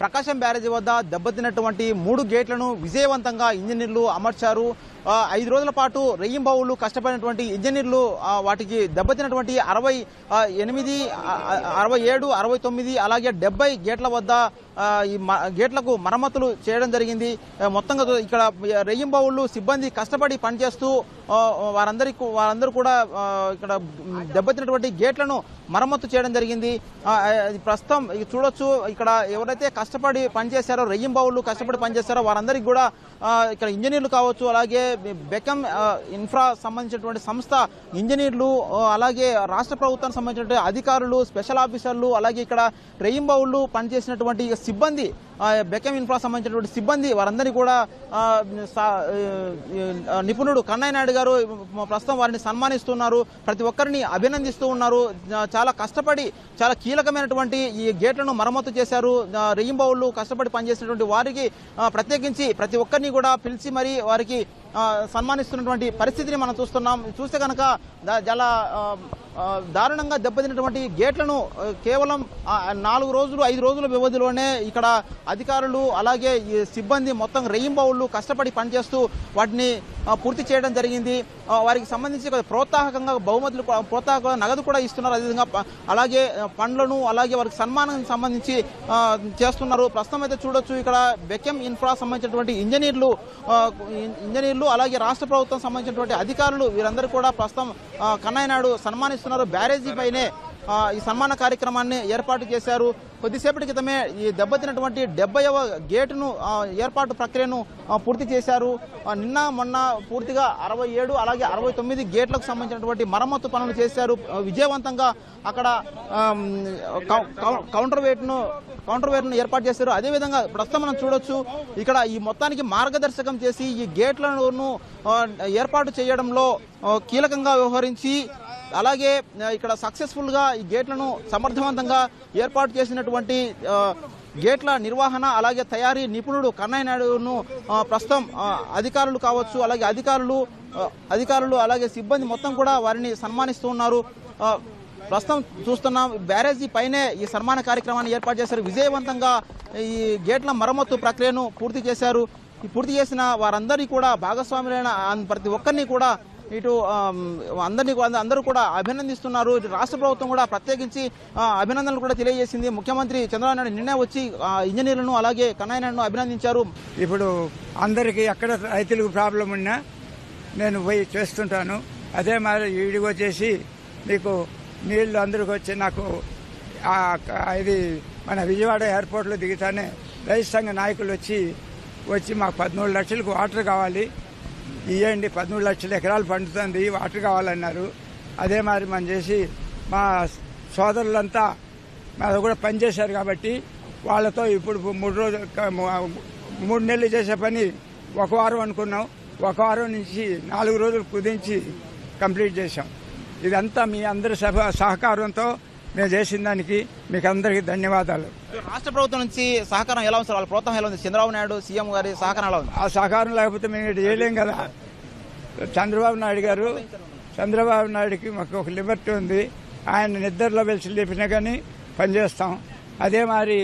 ప్రకాశం బ్యారేజీ వద్ద దెబ్బతిన్నటువంటి మూడు గేట్లను విజయవంతంగా ఇంజనీర్లు అమర్చారు. ఐదు రోజుల పాటు రెయ్యింబావులు కష్టపడినటువంటి ఇంజనీర్లు వాటికి దెబ్బతిన్నటువంటి అరవై ఎనిమిది అరవై ఏడు అరవై తొమ్మిది అలాగే డెబ్బై గేట్ల వద్ద ఈ మ- గేట్లకు మరమ్మతులు చేయడం జరిగింది. మొత్తంగా ఇక్కడ రెయ్యింబావులు సిబ్బంది కష్టపడి పనిచేస్తూ వారందరికీ వారందరూ కూడా ఇక్కడ దెబ్బతినటువంటి గేట్లను మరమ్మతు చేయడం జరిగింది. అది ప్రస్తుతం ఇది చూడొచ్చు. ఇక్కడ ఎవరైతే కష్టపడి పనిచేశారో రెయ్యింబావులు కష్టపడి పనిచేశారో వారందరికీ కూడా ఇక్కడ ఇంజనీర్లు కావచ్చు అలాగే బెకమ్ ఇన్ఫ్రా సంబంధించినటువంటి సంస్థ ఇంజనీర్లు అలాగే రాష్ట్ర ప్రభుత్వానికి సంబంధించినటువంటి అధికారులు స్పెషల్ ఆఫీసర్లు అలాగే ఇక్కడ రెయ్యింబావులు పనిచేసినటువంటి సిబ్బంది బెకెమ్ ఇన్ఫ్రా సంబంధించినటువంటి సిబ్బంది వారందరినీ కూడా సా- నిపుణుడు కన్నయ్య నాయుడు గారు ప్రస్తుతం వారిని సన్మానిస్తున్నారు. ప్రతి ఒక్కరిని అభినందిస్తూ ఉన్నారు. చాలా కష్టపడి చాలా కీలకమైనటువంటి ఈ గేట్లను మరమ్మతు చేశారు. ఆ, కష్టపడి పనిచేసినటువంటి వారికి ప్రత్యేకించి ప్రతి ఒక్కరిని కూడా పిలిచి మరి వారికి సన్మానిస్తున్నటువంటి పరిస్థితిని మనం చూస్తున్నాం. చూస్తే కనుక చాలా దారుణంగా దెబ్బతిన్నటువంటి గేట్లను కేవలం నాలుగు రోజులు ఐదు రోజుల వ్యవధిలోనే ఇక్కడ అధికారులు అలాగే ఈ సిబ్బంది మొత్తం రెయ్యింబావుళ్ళు కష్టపడి పనిచేస్తూ వాటిని పూర్తి చేయడం జరిగింది. వారికి సంబంధించి ప్రోత్సాహకంగా బహుమతులు కూడా- ప్రోత్సాహక నగదు కూడా ఇస్తున్నారు. అదేవిధంగా అలాగే పండ్లను అలాగే వారికి సన్మానం సంబంధించి చేస్తున్నారు. ప్రస్తుతం అయితే చూడొచ్చు ఇక్కడ బెకెం ఇన్ఫ్రా సంబంధించినటువంటి ఇంజనీర్లు ఇంజనీర్లు అలాగే రాష్ట్ర ప్రభుత్వం సంబంధించినటువంటి అధికారులు వీరందరూ కూడా ప్రస్తుతం కన్నయ్య నాయుడు సన్మానిస్తున్నారు. బ్యారేజీ పైనే ఈ సన్మాన కార్యక్రమాన్ని ఏర్పాటు చేశారు. కొద్దిసేపటి క్రితమే ఈ దెబ్బతినటువంటి డెబ్బైవ గేటును ఏర్పాటు ప్రక్రియను పూర్తి చేశారు. నిన్న మొన్న పూర్తిగా అరవై ఏడు అలాగే అరవై తొమ్మిది గేట్లకు సంబంధించినటువంటి మరమ్మతు పనులు చేశారు. విజయవంతంగా అక్కడ కౌ- కౌ- కౌంటర్ వెయిట్ను కౌంటర్ వెయిట్ను ఏర్పాటు చేశారు. అదేవిధంగా ప్రస్తుతం మనం చూడొచ్చు ఇక్కడ ఈ మొత్తానికి మార్గదర్శకం చేసి ఈ గేట్లను ఏర్పాటు చేయడంలో కీలకంగా వ్యవహరించి అలాగే ఇక్కడ సక్సెస్ఫుల్గా ఈ గేట్లను సమర్థవంతంగా ఏర్పాటు చేసినటువంటి గేట్ల నిర్వహణ అలాగే తయారీ నిపుణుడు కన్నయ్య నాయుడును ప్రస్తుతం అధికారులు కావచ్చు అలాగే అధికారులు అధికారులు అలాగే సిబ్బంది మొత్తం కూడా వారిని సన్మానిస్తూ ఉన్నారు. ప్రస్తుతం చూస్తున్నాం బ్యారేజీ పైనే ఈ సన్మాన కార్యక్రమాన్ని ఏర్పాటు చేశారు. విజయవంతంగా ఈ గేట్ల మరమ్మతు ప్రక్రియను పూర్తి చేశారు. ఈ పూర్తి చేసిన వారందరినీ కూడా భాగస్వాములైన ప్రతి ఒక్కరిని కూడా ఇటు అందరినీ అందరూ కూడా అభినందిస్తున్నారు. రాష్ట్ర ప్రభుత్వం కూడా ప్రత్యేకించి అభినందనలు కూడా తెలియజేసింది. ముఖ్యమంత్రి చంద్రబాబు నాయుడు నిన్నే వచ్చి ఇంజనీర్లను అలాగే కన్నయ్యను అభినందించారు. ఇప్పుడు అందరికీ ఎక్కడ రైతులకు ప్రాబ్లం ఉన్నా నేను పోయి చేస్తుంటాను. అదే మరి ఈడికి వచ్చేసి మీకు నీళ్ళు అందరికి వచ్చి నాకు ఇది మన విజయవాడ ఎయిర్పోర్ట్లో దిగుతానే రైతు సంఘ నాయకులు వచ్చి వచ్చి మాకు పద్మూడు లక్షలకు వాటర్ కావాలి. ఇవ్వండి పదమూడు లక్షల ఎకరాలు పండుతుంది. వాటర్ కావాలన్నారు. అదే మరి మనం చేసి మా సోదరులంతా మాది కూడా పనిచేశారు కాబట్టి వాళ్ళతో ఇప్పుడు మూడు రోజులు మూడు నెలలు చేసే పని ఒక వారం అనుకున్నాం. ఒక వారం నుంచి నాలుగు రోజులు కుదించి కంప్లీట్ చేశాం. ఇదంతా మీ అందరి సహకారంతో మేము చేసిన దానికి మీకు అందరికీ ధన్యవాదాలు. రాష్ట్ర ప్రభుత్వం నుంచి సహకారం ఎలా ఉంది సార్? వాళ్ళ ప్రోత్సాహం ఎలా ఉంది? చంద్రబాబు నాయుడు సీఎం గారి సహకారం ఎలా ఉంది? ఆ సహకారం లేకపోతే మేము ఇక్కడ చేయలేం కదా. చంద్రబాబు నాయుడు గారు చంద్రబాబు నాయుడుకి మాకు ఒక లిబర్టీ ఉంది. ఆయన నిద్రలో వెలిసి లేపినా కానీ పనిచేస్తాం. అదే మరి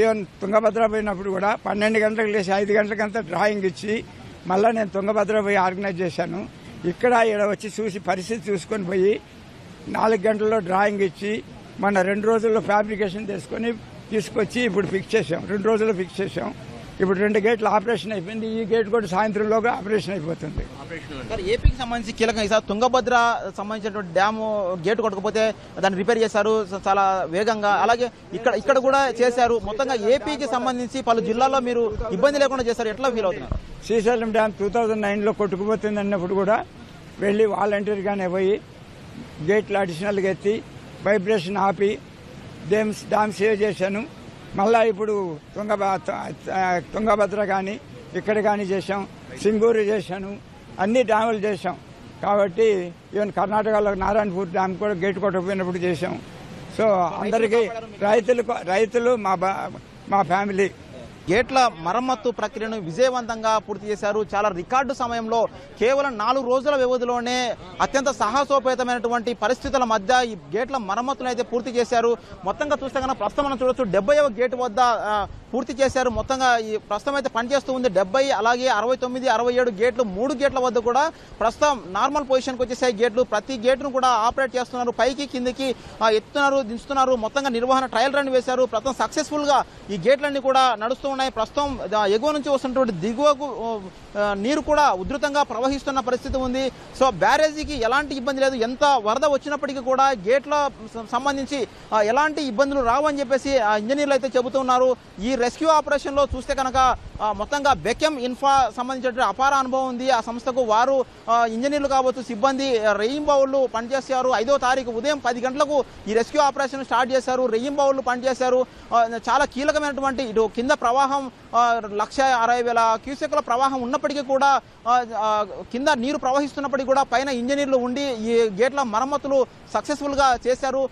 ఈవెన్ తుంగభద్ర పోయినప్పుడు కూడా పన్నెండు గంటలకు లేచి ఐదు గంటలకంతా డ్రాయింగ్ ఇచ్చి మళ్ళీ నేను తుంగభద్ర పోయి ఆర్గనైజ్ చేశాను. ఇక్కడ ఇక్కడ వచ్చి చూసి పరిస్థితి చూసుకొని పోయి నాలుగు గంటల్లో డ్రాయింగ్ ఇచ్చి మన రెండు రోజుల్లో ఫ్యాబ్రికేషన్ చేసుకొని తీసుకొచ్చి ఇప్పుడు ఫిక్స్ చేసాం రెండు రోజుల్లో ఫిక్స్ చేసాం ఇప్పుడు రెండు గేట్లు ఆపరేషన్ అయిపోయింది. ఈ గేట్ కూడా సాయంత్రంలోగా ఆపరేషన్ అయిపోతుంది. ఏపీకి సంబంధించి కీలకం ఈసారి తుంగభద్ర సంబంధించినటువంటి డ్యాము గేట్ కొట్టకపోతే దాన్ని రిపేర్ చేశారు. చాలా వేగంగా. అలాగే ఇక్కడ ఇక్కడ కూడా చేశారు. మొత్తంగా ఏపీకి సంబంధించి పలు జిల్లాల్లో మీరు ఇబ్బంది లేకుండా చేశారు. ఎట్లా ఫీల్ అవుతున్నారు శ్రీశైలం డ్యామ్ టూ థౌజండ్ నైన్లో కొట్టుకుపోతుంది అన్నప్పుడు కూడా వెళ్ళి వాలంటీర్గానే పోయి గేట్లు అడిషనల్గా ఎత్తి వైబ్రేషన్ ఆపి డ్యామ్స్ డ్యామ్ సేవ్ చేశాను. మళ్ళా ఇప్పుడు తుంగభ తుంగభద్ర కానీ ఇక్కడ కానీ చేశాం. సింగూరు చేశాను. అన్ని డ్యాములు చేశాం. కాబట్టి ఈవెన్ కర్ణాటకలో నారాయణపూర్ డ్యామ్ కూడా గేట్ కొట్టకపోయినప్పుడు చేశాం. సో అందరికీ రైతులకు రైతులు మా మా ఫ్యామిలీ గేట్ల మరమ్మత్తు ప్రక్రియను విజయవంతంగా పూర్తి చేశారు. చాలా రికార్డు సమయంలో కేవలం నాలుగు రోజుల వ్యవధిలోనే అత్యంత సాహసోపేతమైనటువంటి పరిస్థితుల మధ్య ఈ గేట్ల మరమ్మతులు అయితే పూర్తి చేశారు. మొత్తంగా చూస్తే కనుక ప్రస్తుతం మనం చూడొచ్చు డెబ్బైవ గేటు వద్ద పూర్తి చేశారు. మొత్తంగా ఈ ప్రస్తుతం అయితే పనిచేస్తూ ఉంది. డెబ్బై అలాగే అరవై తొమ్మిది అరవై ఏడు గేట్లు మూడు గేట్ల వద్ద కూడా ప్రస్తుతం నార్మల్ పొజిషన్కి వచ్చేసాయి గేట్లు. ప్రతి గేట్ను కూడా ఆపరేట్ చేస్తున్నారు. పైకి కిందికి ఎత్తున్నారు దించుతున్నారు. మొత్తంగా నిర్వహణ ట్రయల్ రన్ వేశారు. ప్రస్తుతం సక్సెస్ఫుల్గా ఈ గేట్లన్నీ కూడా నడుస్తూ ఉన్నాయి. ప్రస్తుతం ఎగువ నుంచి వస్తున్నటువంటి దిగువకు నీరు కూడా ఉధృతంగా ప్రవహిస్తున్న పరిస్థితి ఉంది. సో బ్యారేజీకి ఎలాంటి ఇబ్బంది లేదు. ఎంత వరద వచ్చినప్పటికీ కూడా గేట్ల సంబంధించి ఎలాంటి ఇబ్బందులు రావని చెప్పేసి ఆ ఇంజనీర్లు అయితే చెబుతున్నారు. ఈ రెస్క్యూ ఆపరేషన్లో చూస్తే కనుక మొత్తంగా బెకెమ్ ఇన్ఫా సంబంధించిన అపార అనుభవం ఉంది. ఆ సంస్థకు వారు ఇంజనీర్లు కావచ్చు సిబ్బంది రెయింబౌళ్ళు పనిచేశారు. ఐదో తారీఖు ఉదయం పది గంటలకు ఈ రెస్క్యూ ఆపరేషన్ స్టార్ట్ చేశారు. రెయింబౌళ్ళు పనిచేశారు. చాలా కీలకమైనటువంటి ఇటు కింద ప్రవాహం లక్ష అరవై వేల క్యూసెక్ల ప్రవాహం ఉన్నప్పటికీ కూడా కింద నీరు ప్రవహిస్తున్నప్పటికీ కూడా పైన ఇంజనీర్లు ఉండి ఈ గేట్ల మరమ్మతులు సక్సెస్ఫుల్గా చేశారు.